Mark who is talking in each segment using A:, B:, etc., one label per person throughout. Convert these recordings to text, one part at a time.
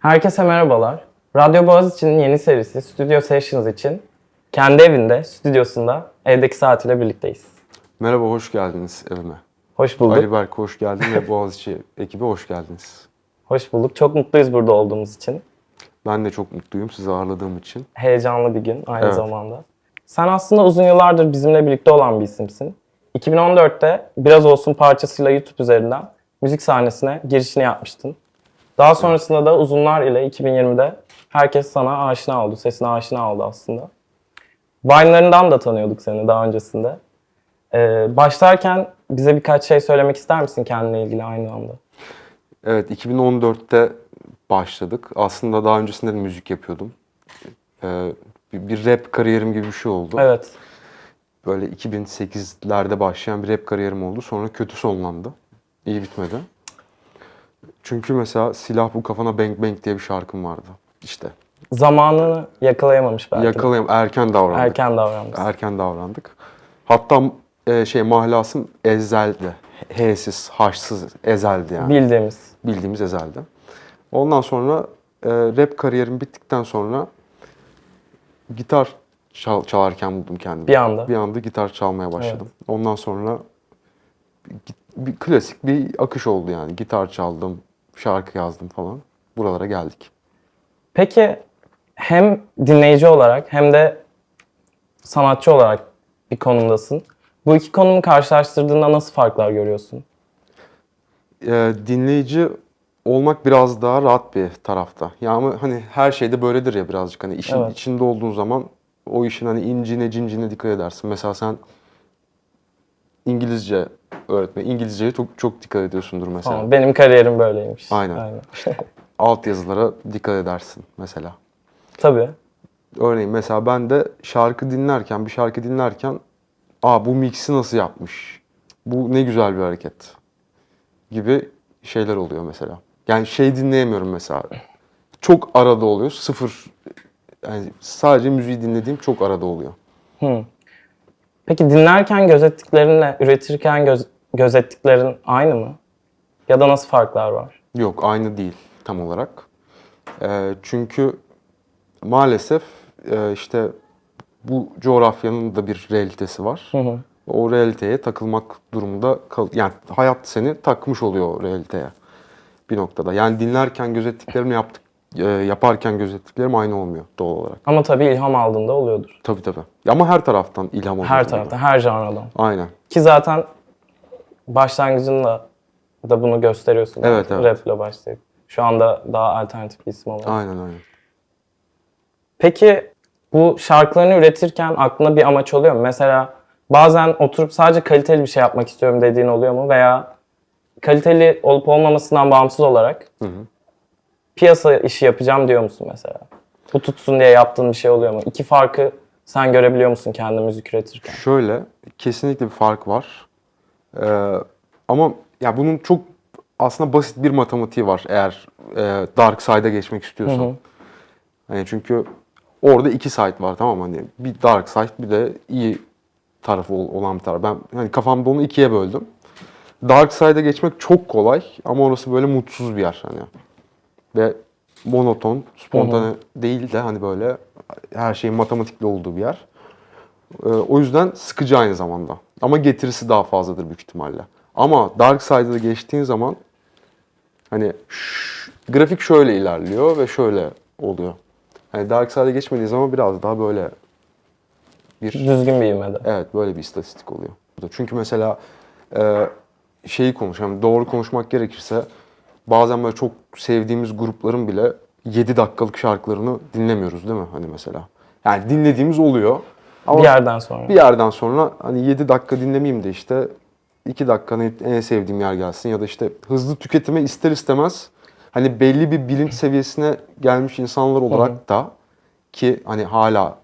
A: Herkese merhabalar. Radyo Boğaziçi'nin yeni serisi Studio Sessions için kendi evinde, stüdyosunda, evdeki saatiyle birlikteyiz.
B: Merhaba, hoş geldiniz evime.
A: Hoş bulduk.
B: Ali Berk hoş geldin ve Boğaziçi ekibi hoş geldiniz.
A: Hoş bulduk. Çok mutluyuz burada olduğumuz için.
B: Ben de çok mutluyum sizi ağırladığım için.
A: Heyecanlı bir gün aynı
B: Evet.
A: zamanda. Sen aslında uzun yıllardır bizimle birlikte olan bir isimsin. 2014'te Biraz Olsun parçasıyla YouTube üzerinden müzik sahnesine girişini yapmıştın. Daha sonrasında da uzunlar ile 2020'de herkes sana aşina oldu, sesine aşina oldu aslında. Vine'larından da tanıyorduk seni daha öncesinde. Ee, başlarken bize birkaç şey söylemek ister misin kendine ilgili aynı anda?
B: Evet, 2014'te başladık. Aslında daha öncesinde de müzik yapıyordum. Ee, bir, bir rap kariyerim gibi bir şey oldu.
A: Evet.
B: Böyle 2008'lerde başlayan bir rap kariyerim oldu. Sonra kötü sonlandı. İyi bitmedi. Çünkü mesela Silah Bu Kafana Bang Bang diye bir şarkım vardı. İşte
A: Zamanını yakalayamamış belki. de.
B: yakalayam erken davrandık.
A: Erken davranmış.
B: erken davrandık. Hatta e, şey mahlasım ezeldi. H'siz, H'sız ezeldi yani.
A: Bildiğimiz.
B: Bildiğimiz ezeldi. Ondan sonra e, rap kariyerim bittikten sonra gitar çal- çalarken buldum kendimi.
A: Bir anda.
B: Bir anda gitar çalmaya başladım. Ondan sonra bir, bir klasik bir akış oldu yani. Gitar çaldım, şarkı yazdım falan. Buralara geldik.
A: Peki hem dinleyici olarak hem de sanatçı olarak bir konumdasın. Bu iki konumu karşılaştırdığında nasıl farklar görüyorsun?
B: e, dinleyici olmak biraz daha rahat bir tarafta. Ya ama hani her şeyde böyledir ya birazcık hani işin
A: Evet.
B: içinde olduğun zaman o işin hani incine cincine dikkat edersin. Mesela sen İngilizce öğretmen, İngilizceye çok çok dikkat ediyorsundur mesela.
A: Tamam, benim kariyerim böyleymiş.
B: Aynen. Alt yazılara dikkat edersin mesela.
A: Tabii.
B: Örneğin mesela ben de şarkı dinlerken, bir şarkı dinlerken aa bu mix'i nasıl yapmış? Bu ne güzel bir hareket gibi şeyler oluyor mesela. Yani şey dinleyemiyorum mesela. Çok arada oluyor. Sıfır yani sadece müziği dinlediğim çok arada oluyor.
A: Hı. Peki dinlerken gözettiklerinle üretirken göz- gözettiklerin aynı mı? Ya da nasıl farklar var?
B: Yok aynı değil tam olarak. Ee, çünkü maalesef e, işte bu coğrafyanın da bir realitesi var.
A: Hı hı.
B: O realiteye takılmak durumunda kal yani hayat seni takmış oluyor o realiteye bir noktada. Yani dinlerken gözettiklerim yaptık e, yaparken gözettiklerim aynı olmuyor doğal olarak.
A: Ama tabii ilham aldığında oluyordur.
B: Tabii tabii. Ama her taraftan ilham alıyor.
A: Her tarafta, her janradan.
B: Aynen.
A: Ki zaten başlangıcında da bunu gösteriyorsun.
B: Evet, evet.
A: Rap'le başlayıp. Şu anda daha alternatif bir isim olarak.
B: Aynen aynen.
A: Peki bu şarkılarını üretirken aklına bir amaç oluyor mu? Mesela bazen oturup sadece kaliteli bir şey yapmak istiyorum dediğin oluyor mu? Veya kaliteli olup olmamasından bağımsız olarak
B: Hı hı.
A: Piyasa işi yapacağım diyor musun mesela? Bu tutsun diye yaptığın bir şey oluyor mu? İki farkı sen görebiliyor musun kendi müzik üretirken?
B: Şöyle kesinlikle bir fark var. Ee, ama ya bunun çok aslında basit bir matematiği var eğer e, dark side'a geçmek istiyorsan.
A: Hı hı.
B: Hani çünkü orada iki side var tamam mı? Hani bir dark side bir de iyi tarafı ol- olan bir taraf. Ben hani kafamda onu ikiye böldüm. Dark side'a geçmek çok kolay ama orası böyle mutsuz bir yer hani. Ve monoton, spontane değil de hani böyle her şeyin matematikli olduğu bir yer. Ee, o yüzden sıkıcı aynı zamanda. Ama getirisi daha fazladır büyük ihtimalle. Ama Dark Side'a da geçtiğin zaman hani ş- grafik şöyle ilerliyor ve şöyle oluyor. Hani Dark Side'a geçmediği zaman biraz daha böyle bir
A: Düzgün bir ivmede.
B: evet böyle bir istatistik oluyor. Çünkü mesela e, şeyi konuş, yani doğru konuşmak gerekirse bazen böyle çok sevdiğimiz grupların bile 7 dakikalık şarkılarını dinlemiyoruz değil mi? Hani mesela. Yani dinlediğimiz oluyor. Ama
A: Bir yerden sonra.
B: bir yerden sonra hani 7 dakika dinlemeyeyim de işte 2 dakikanın en sevdiğim yer gelsin ya da işte hızlı tüketime ister istemez hani belli bir bilinç seviyesine gelmiş insanlar olarak da ki hani hala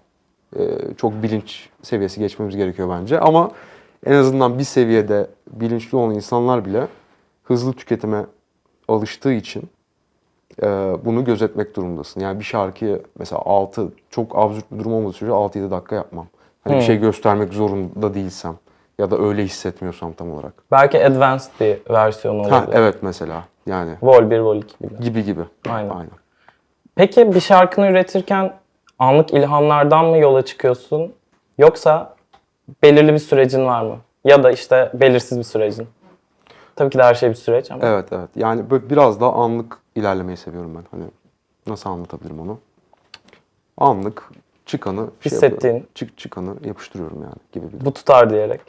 B: e, çok bilinç seviyesi geçmemiz gerekiyor bence ama en azından bir seviyede bilinçli olan insanlar bile hızlı tüketime alıştığı için e, bunu gözetmek durumundasın. Yani bir şarkıyı mesela 6 çok absürt bir durum olmadığı sürece 6-7 dakika yapmam. Hani bir
A: Hmm.
B: şey göstermek zorunda değilsem ya da öyle hissetmiyorsam tam olarak.
A: Belki advanced bir versiyonu olabilir.
B: Ha evet mesela yani
A: Vol 1, Vol 2 gibi.
B: gibi gibi.
A: Aynen.
B: Aynen.
A: Peki bir şarkını üretirken anlık ilhamlardan mı yola çıkıyorsun? Yoksa belirli bir sürecin var mı? Ya da işte belirsiz bir sürecin. Tabii ki de her şey bir süreç ama.
B: Evet evet. Yani böyle biraz daha anlık ilerlemeyi seviyorum ben. Hani nasıl anlatabilirim onu? Anlık çıkanı şey
A: Hissettiğin.
B: yapıyorum. Çık çıkanı yapıştırıyorum yani gibi bir. Bu,
A: Bu tutar diyerek.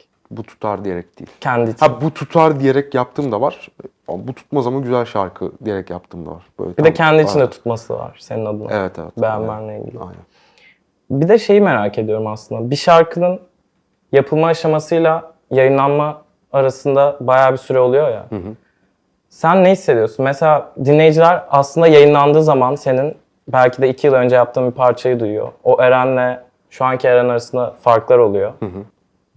B: tutar diyerek değil.
A: Kendi için.
B: Ha bu tutar diyerek yaptığım da var. Bu tutmaz ama güzel şarkı diyerek yaptığım da var. Böyle
A: bir de kendi içinde
B: Aynen.
A: tutması var senin adına.
B: Evet evet.
A: Beğenmenle ilgili.
B: Aynen.
A: Bir de şeyi merak ediyorum aslında. Bir şarkının yapılma aşamasıyla yayınlanma arasında bayağı bir süre oluyor ya. Sen ne hissediyorsun? Mesela dinleyiciler aslında yayınlandığı zaman senin belki de iki yıl önce yaptığın bir parçayı duyuyor. O Eren'le şu anki Eren arasında farklar oluyor.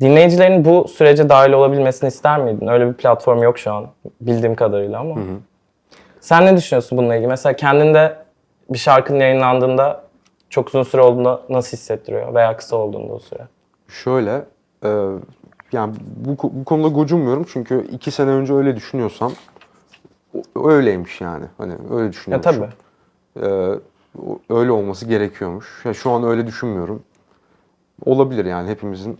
A: Dinleyicilerin bu sürece dahil olabilmesini ister miydin? Öyle bir platform yok şu an bildiğim kadarıyla ama. Sen ne düşünüyorsun bununla ilgili? Mesela kendinde bir şarkının yayınlandığında çok uzun süre olduğunda nasıl hissettiriyor veya kısa olduğunda o süre?
B: Şöyle, e, yani bu, bu konuda gocunmuyorum çünkü iki sene önce öyle düşünüyorsam öyleymiş yani. Hani öyle
A: Ya
B: düşünüyormuşum.
A: tabii.
B: E, o- öyle olması gerekiyormuş. Ya şu an öyle düşünmüyorum. Olabilir yani hepimizin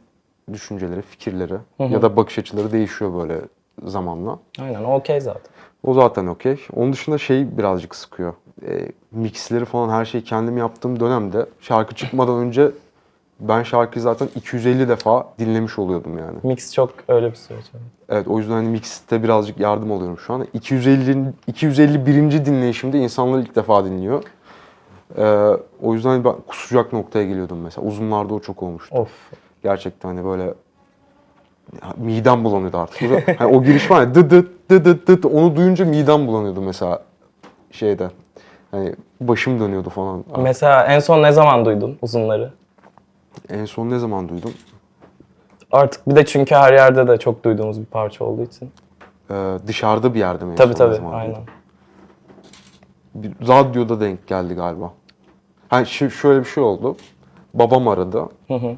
B: düşünceleri, fikirleri ya da bakış açıları değişiyor böyle zamanla.
A: Aynen okey zaten.
B: O zaten okey. Onun dışında şey birazcık sıkıyor. E, mixleri falan her şeyi kendim yaptığım dönemde şarkı çıkmadan önce ben şarkıyı zaten 250 defa dinlemiş oluyordum yani.
A: Mix çok öyle bir süreç. evet.
B: O yüzden hani mixte birazcık yardım alıyorum şu an. 250 251. dinleyişimde insanlar ilk defa dinliyor. Ee, o yüzden hani ben kusacak noktaya geliyordum mesela. Uzunlarda o çok olmuştu.
A: Of.
B: Gerçekten hani böyle ya, midem bulanıyordu artık. Hani o giriş var ya dı dı dı dı dı dı, onu duyunca midem bulanıyordu mesela şeyde. Hani başım dönüyordu falan.
A: Mesela en son ne zaman duydun uzunları?
B: En son ne zaman duydum?
A: Artık bir de çünkü her yerde de çok duyduğumuz bir parça olduğu için.
B: Ee, dışarıda bir yerde mi en
A: Tabii
B: son ne
A: tabii
B: zaman
A: aynen.
B: Bir radyoda denk geldi galiba. Ha şu şöyle bir şey oldu. Babam aradı.
A: Hı hı.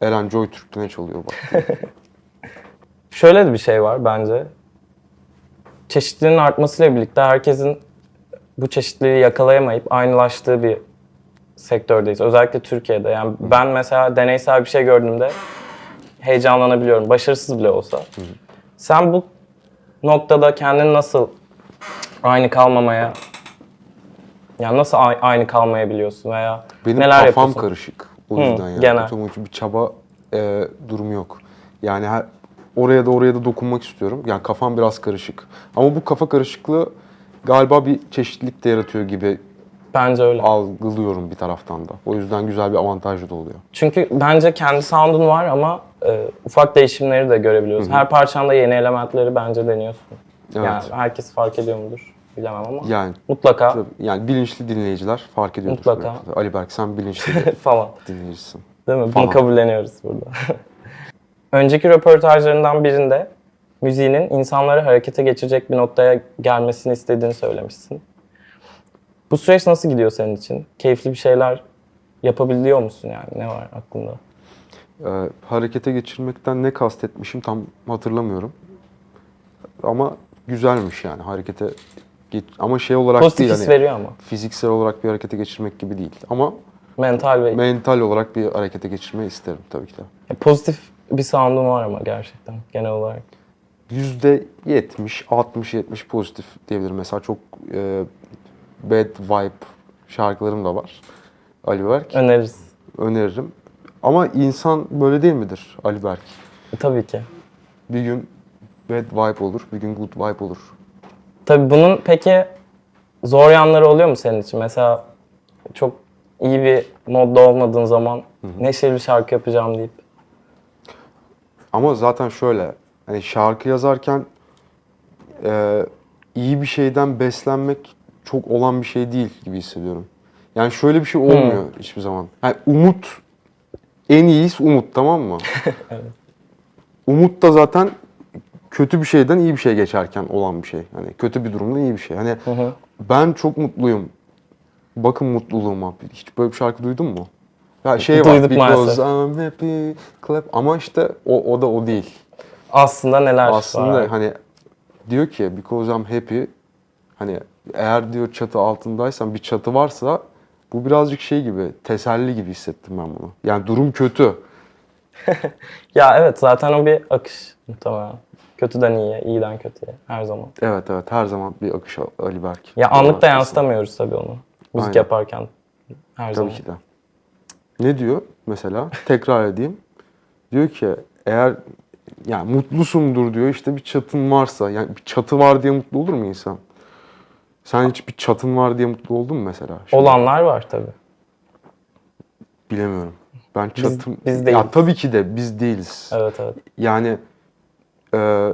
B: Eren Joy Türk'te ne çalıyor bak.
A: Şöyle de bir şey var bence. Çeşitliliğin artmasıyla birlikte herkesin bu çeşitliliği yakalayamayıp aynılaştığı bir sektördeyiz. Özellikle Türkiye'de. Yani ben mesela deneysel bir şey gördüğümde heyecanlanabiliyorum. Başarısız bile olsa. Sen bu noktada kendini nasıl aynı kalmamaya yani nasıl aynı kalmayabiliyorsun veya
B: Benim
A: neler
B: kafam
A: yapıyorsun?
B: karışık. O yüzden yani.
A: genel.
B: Bir çaba e, durumu yok. Yani her, oraya da oraya da dokunmak istiyorum. Yani kafam biraz karışık. Ama bu kafa karışıklığı galiba bir çeşitlilik de yaratıyor gibi
A: Bence öyle.
B: algılıyorum bir taraftan da. O yüzden güzel bir avantajı da oluyor.
A: Çünkü bence kendi sound'un var ama e, ufak değişimleri de görebiliyoruz. Her parçanda yeni elementleri bence deniyorsun.
B: Evet.
A: Yani herkes fark ediyor mudur bilemem ama
B: Yani
A: mutlaka
B: tabii, yani bilinçli dinleyiciler fark ediyordur.
A: Mutlaka.
B: belki de. Ali Berk sen bilinçli bir
A: falan.
B: dinleyicisin.
A: Değil mi? Bunu
B: Falan.
A: kabulleniyoruz burada. Önceki röportajlarından birinde müziğinin insanları harekete geçirecek bir noktaya gelmesini istediğini söylemişsin. Bu süreç nasıl gidiyor senin için? Keyifli bir şeyler yapabiliyor musun yani? Ne var aklında?
B: Ee, harekete geçirmekten ne kastetmişim tam hatırlamıyorum. Ama güzelmiş yani harekete geç ama şey olarak
A: Pozitif
B: değil
A: his
B: hani
A: veriyor ama.
B: fiziksel olarak bir harekete geçirmek gibi değil. Ama
A: Mental ve
B: mental olarak bir harekete geçirmeyi isterim tabii ki de.
A: Ya Pozitif bir sound'un var ama gerçekten genel olarak.
B: Yüzde 70, 60, 70 pozitif diyebilirim. Mesela çok e, bad vibe şarkılarım da var. Ali Berk.
A: Öneririz.
B: Öneririm. Ama insan böyle değil midir Ali Berk?
A: E, tabii ki.
B: Bir gün bad vibe olur, bir gün good vibe olur.
A: Tabii bunun peki zor yanları oluyor mu senin için? Mesela çok iyi bir modda olmadığın zaman neşeli bir şarkı yapacağım deyip.
B: Ama zaten şöyle, hani şarkı yazarken e, iyi bir şeyden beslenmek çok olan bir şey değil gibi hissediyorum. Yani şöyle bir şey olmuyor hiçbir zaman. Yani umut, en iyisi umut tamam mı? Umut da zaten kötü bir şeyden iyi bir şey geçerken olan bir şey. Hani kötü bir durumdan iyi bir şey. Hani
A: hı.
B: ben çok mutluyum. Bakın mutluluğuma. Hiç böyle bir şarkı duydun mu? Ya şey var.
A: Duyduk
B: Because
A: maalesef.
B: I'm happy, clap. Ama işte o, o da o değil.
A: Aslında neler
B: Aslında
A: var?
B: hani diyor ki because I'm happy hani eğer diyor çatı altındaysan bir çatı varsa bu birazcık şey gibi teselli gibi hissettim ben bunu. Yani durum kötü.
A: Ya evet zaten o bir akış muhtemelen. Kötüden iyiye, iyiden kötüye her zaman.
B: Evet evet her zaman bir akış Ali Berk.
A: Ya anlıkta
B: Arkasında.
A: yansıtamıyoruz tabii onu. Müzik
B: Aynen.
A: yaparken her zaman.
B: Tabii ki de. Ne diyor mesela? Tekrar edeyim. Diyor ki eğer yani mutlusundur diyor işte bir çatın varsa yani bir çatı var diye mutlu olur mu insan? Sen hiç bir çatın var diye mutlu oldun mu mesela? Şimdi
A: Olanlar var tabii.
B: Bilemiyorum. Ben
A: Biz-
B: çatım...
A: biz
B: Ya
A: değiliz.
B: tabii ki de biz değiliz.
A: Evet evet.
B: Yani e,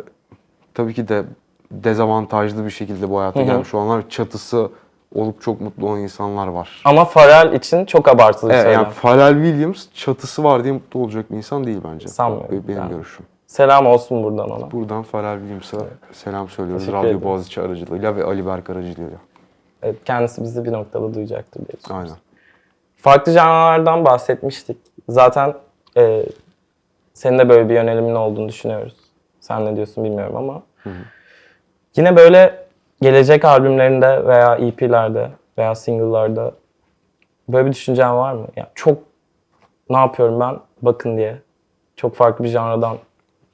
B: tabii ki de dezavantajlı bir şekilde bu hayata
A: Hı hı.
B: gelmiş olanlar çatısı olup çok mutlu olan insanlar var.
A: Ama Pharrell için çok abartılı bir
B: Evet,
A: söylem.
B: yani Pharrell Williams çatısı var diye mutlu olacak bir insan değil bence.
A: Sanmıyorum
B: Benim
A: yani.
B: görüşüm.
A: Selam olsun buradan ona.
B: Buradan Pharrell Williams'a selam söylüyoruz.
A: Teşekkür
B: Radyo
A: ederim.
B: Boğaziçi aracılığıyla ve Ali Berk aracılığıyla.
A: Evet, kendisi bizi bir noktada duyacaktır diye düşünüyorum.
B: Aynen.
A: Farklı janralardan bahsetmiştik. Zaten e, senin de böyle bir yönelimin olduğunu düşünüyoruz. Sen ne diyorsun bilmiyorum ama. Yine böyle gelecek albümlerinde veya EP'lerde veya single'larda böyle bir düşüncen var mı? Ya çok ne yapıyorum ben bakın diye. Çok farklı bir janradan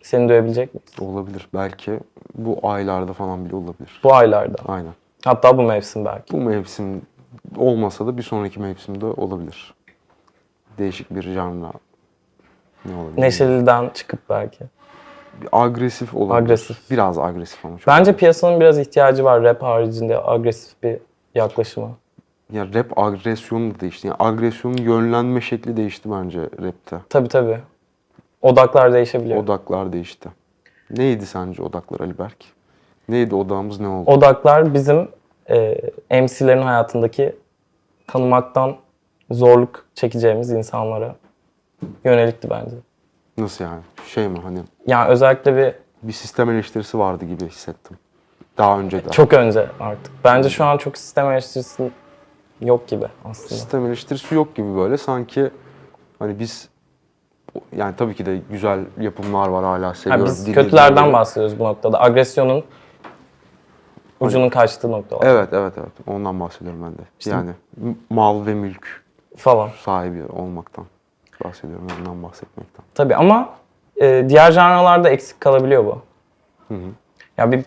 A: seni duyabilecek miyiz?
B: Olabilir. Belki bu aylarda falan bile olabilir.
A: Bu aylarda.
B: Aynen.
A: Hatta bu mevsim belki.
B: Bu mevsim olmasa da bir sonraki mevsimde olabilir. Değişik bir janra. Ne olabilir?
A: Neşeliden çıkıp belki.
B: Bir agresif olabilir.
A: Agresif.
B: Biraz agresif ama çok.
A: Bence piyasanın biraz ihtiyacı var rap haricinde agresif bir yaklaşıma.
B: Ya rap agresyonu da değişti. Yani agresyonun yönlenme şekli değişti bence rapte.
A: Tabii tabii. Odaklar değişebiliyor.
B: Odaklar değişti. Neydi sence odaklar Ali Berk? Neydi odağımız ne oldu?
A: Odaklar bizim e, MC'lerin hayatındaki tanımaktan zorluk çekeceğimiz insanlara yönelikti bence.
B: Nasıl yani? Şey mi hani
A: Yani özellikle bir
B: bir sistem eleştirisi vardı gibi hissettim. Daha önce de.
A: çok önce artık. Bence şu an çok sistem eleştirisi yok gibi aslında.
B: Sistem eleştirisi yok gibi böyle sanki hani biz yani tabii ki de güzel yapımlar var hala
A: Ha,
B: seviyorum.
A: biz
B: dinlediğim
A: kötülerden
B: gibi.
A: bahsediyoruz bu noktada. Agresyonun ucunun kaçtığı noktalar
B: Evet evet evet ondan bahsediyorum ben de. Yani m- mal ve mülk
A: falan.
B: sahibi olmaktan bahsediyorum ondan bahsetmekten.
A: Tabii ama e, diğer janralarda eksik kalabiliyor bu. Ya bir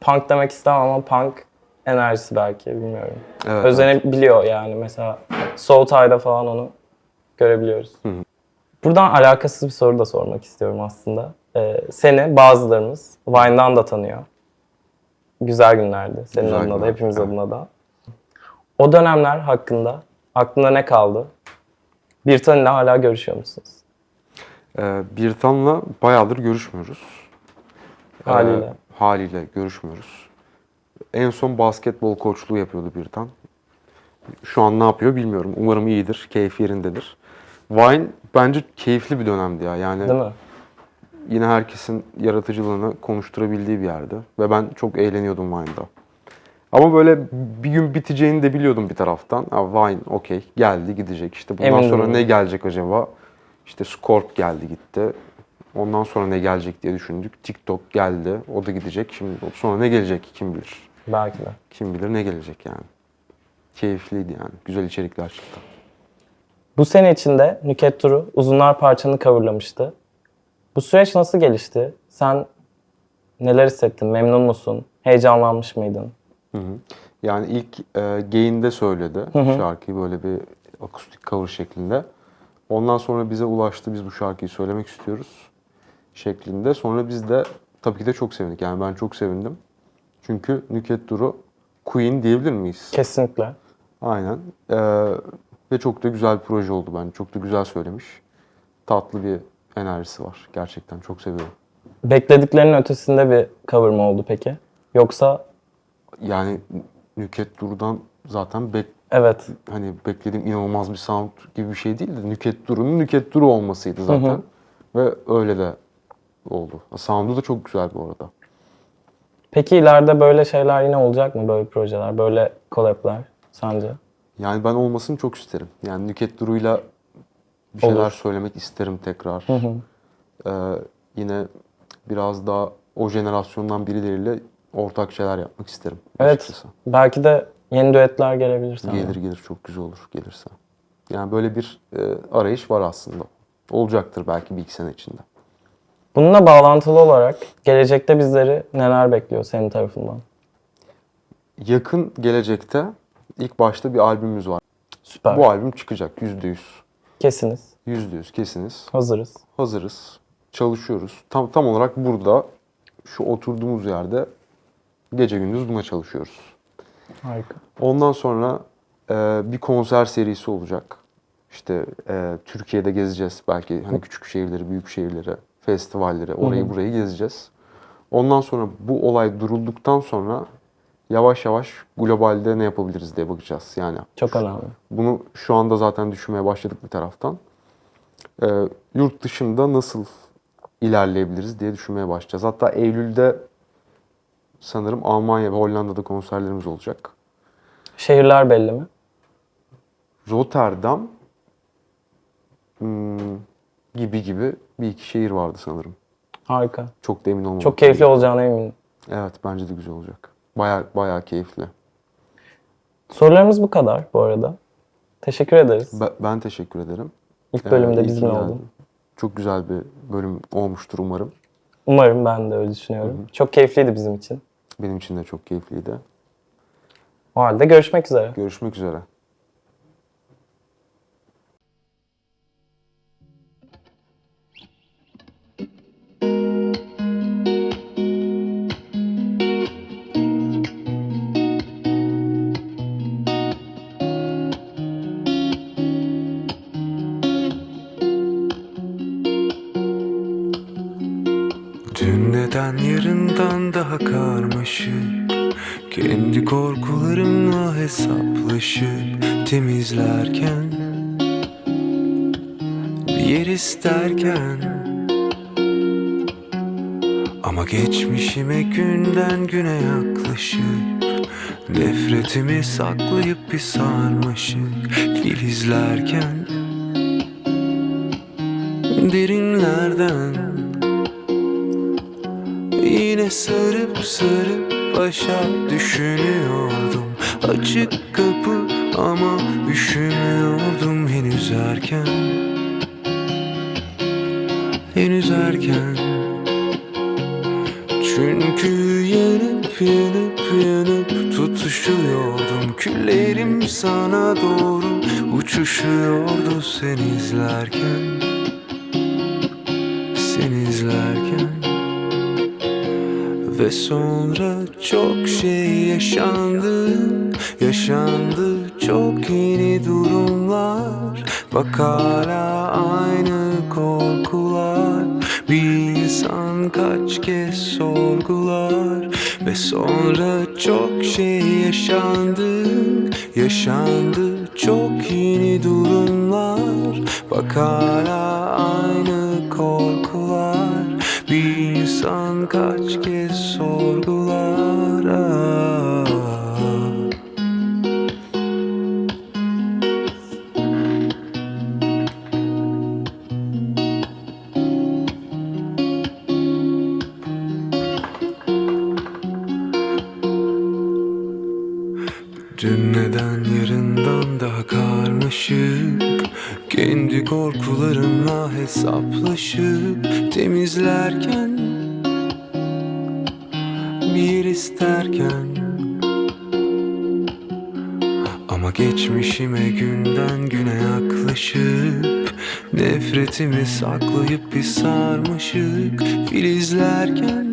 A: punk demek istemem ama punk enerjisi belki bilmiyorum.
B: Evet, evet.
A: Özenebiliyor yani mesela Soul Tide'da falan onu görebiliyoruz. Buradan alakasız bir soru da sormak istiyorum aslında. Ee, seni bazılarımız Vine'dan da tanıyor. Güzel günlerdi. Senin
B: Güzel
A: adına da,
B: günler,
A: hepimiz
B: evet.
A: adına da. O dönemler hakkında aklında ne kaldı? Bir tanıyla hala görüşüyor musunuz?
B: Ee, Birtan'la bayağıdır görüşmüyoruz. Ee,
A: Haliyle.
B: haliyle görüşmüyoruz. En son basketbol koçluğu yapıyordu Birtan. Şu an ne yapıyor bilmiyorum. Umarım iyidir, keyfi yerindedir. Vine bence keyifli bir dönemdi ya. Yani
A: Değil mi?
B: yine herkesin yaratıcılığını konuşturabildiği bir yerdi. Ve ben çok eğleniyordum Vine'da. Ama böyle bir gün biteceğini de biliyordum bir taraftan. Ha, Vine okey geldi gidecek. İşte bundan
A: Emin
B: sonra
A: değilim.
B: ne gelecek acaba? İşte Scorp geldi gitti. Ondan sonra ne gelecek diye düşündük. TikTok geldi. O da gidecek. Şimdi sonra ne gelecek kim bilir.
A: Belki de.
B: Kim bilir ne gelecek yani. Keyifliydi yani. Güzel içerikler çıktı.
A: Bu sene içinde Nüket Duru Uzunlar parçanı coverlamıştı. Bu süreç nasıl gelişti? Sen neler hissettin? Memnun musun? Heyecanlanmış mıydın?
B: Hı hı. Yani ilk e, Gain'de söyledi şarkıyı böyle bir akustik cover şeklinde. Ondan sonra bize ulaştı biz bu şarkıyı söylemek istiyoruz şeklinde. Sonra biz de tabii ki de çok sevindik. Yani ben çok sevindim. Çünkü Nüket Duru Queen diyebilir miyiz?
A: Kesinlikle.
B: Aynen. E, ve çok da güzel bir proje oldu bence. Çok da güzel söylemiş. Tatlı bir enerjisi var. Gerçekten çok seviyorum.
A: Beklediklerinin ötesinde bir cover mı oldu peki? Yoksa
B: Yani Nüket Duru'dan zaten bek
A: evet
B: hani beklediğim inanılmaz bir sound gibi bir şey değildi. Nüket Duru'nun Nüket Duru olmasıydı zaten. Ve öyle de oldu. Sound'u da çok güzel bu arada.
A: Peki ileride böyle şeyler yine olacak mı? Böyle projeler, böyle collab'lar sence?
B: Yani ben olmasını çok isterim. Yani Nüket Duru'yla bir şeyler
A: Olur.
B: söylemek isterim tekrar. Ee, yine biraz daha o jenerasyondan birileriyle ortak şeyler yapmak isterim.
A: Evet.
B: açıkçası.
A: Belki de yeni düetler gelebilir sana.
B: Gelir gelir çok güzel olur gelirse. Yani böyle bir e, arayış var aslında. Olacaktır belki bir iki sene içinde.
A: Bununla bağlantılı olarak gelecekte bizleri neler bekliyor senin tarafından?
B: Yakın gelecekte ilk başta bir albümümüz var.
A: Süper.
B: Bu albüm çıkacak yüzde yüz.
A: Kesiniz.
B: Yüzde yüz kesiniz.
A: Hazırız.
B: Hazırız. Çalışıyoruz. Tam tam olarak burada şu oturduğumuz yerde gece gündüz buna çalışıyoruz.
A: Harika.
B: Ondan sonra e, bir konser serisi olacak. İşte e, Türkiye'de gezeceğiz belki hani küçük şehirleri, büyük şehirleri, festivalleri, orayı burayı gezeceğiz. Ondan sonra bu olay durulduktan sonra yavaş yavaş globalde ne yapabiliriz diye bakacağız. Yani
A: Çok önemli.
B: bunu şu anda zaten düşünmeye başladık bir taraftan. E, yurt dışında nasıl ilerleyebiliriz diye düşünmeye başlayacağız. Hatta Eylül'de sanırım Almanya ve Hollanda'da konserlerimiz olacak.
A: Şehirler belli mi?
B: Rotterdam hmm, gibi gibi bir iki şehir vardı sanırım.
A: Harika.
B: Çok da emin olmadım.
A: Çok keyifli olacağına eminim.
B: Evet bence de güzel olacak. Baya baya keyifli.
A: Sorularımız bu kadar bu arada. Teşekkür ederiz.
B: Be- ben teşekkür ederim.
A: İlk
B: Ee,
A: bölümde
B: ki
A: bizimle oldun.
B: Çok güzel bir bölüm olmuştur umarım.
A: Umarım ben de öyle düşünüyorum. Çok keyifliydi bizim için.
B: Benim için de çok keyifliydi.
A: O halde görüşmek üzere.
B: Görüşmek üzere.
C: Daha karmaşık Kendi korkularımla hesaplaşıp temizlerken Bir yer isterken. Ama geçmişime günden güne yaklaşıp Nefretimi saklayıp bir sarmaşık filizlerken Derinlerden Sarıp sarıp başa düşünüyordum. Açık kapı ama üşümüyordum henüz erken. Henüz erken. Çünkü yanıp yanıp yanıp tutuşuyordum. Küllerim sana doğru uçuşuyordu sen izlerken ve sonra çok şey yaşandı. Yaşandı çok yeni durumlar. Bak hala aynı korkular. Bir insan kaç kez sorgular. Ve sonra çok şey yaşandı. Yaşandı çok yeni durumlar. Bak hala aynı insan kaç kez sorgular. Dün neden yarından daha karmaşık Kendi korkularımla hesaplaşıp temizlerken geçmişime günden güne yaklaşıp Nefretimi saklayıp bir sarmaşık filizlerken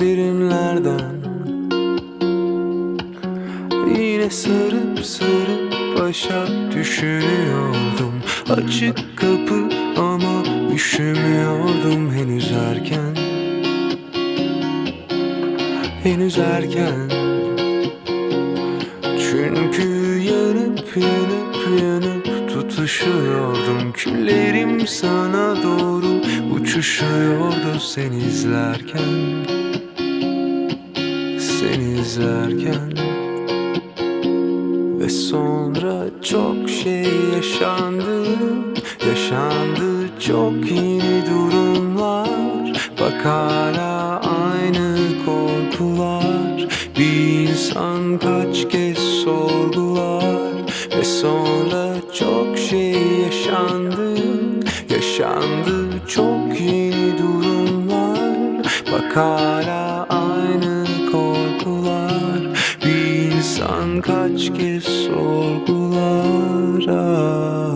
C: Derinlerden Yine sarıp sarıp başa düşünüyordum. Açık kapı ama üşümüyordum henüz erken Henüz erken yanıp yanıp tutuşuyordum. Küllerim sana doğru uçuşuyordu sen izlerken. Sen izlerken. Ve sonra çok şey yaşandı. Yaşandı çok yeni durumlar. Bak hala aynı korkular.
B: Bir insan kaç kez sorgu sonra çok şey yaşandı. Yaşandı çok yeni durumlar. Bak hala aynı korkular. Bir insan kaç kez sorgular. Ah.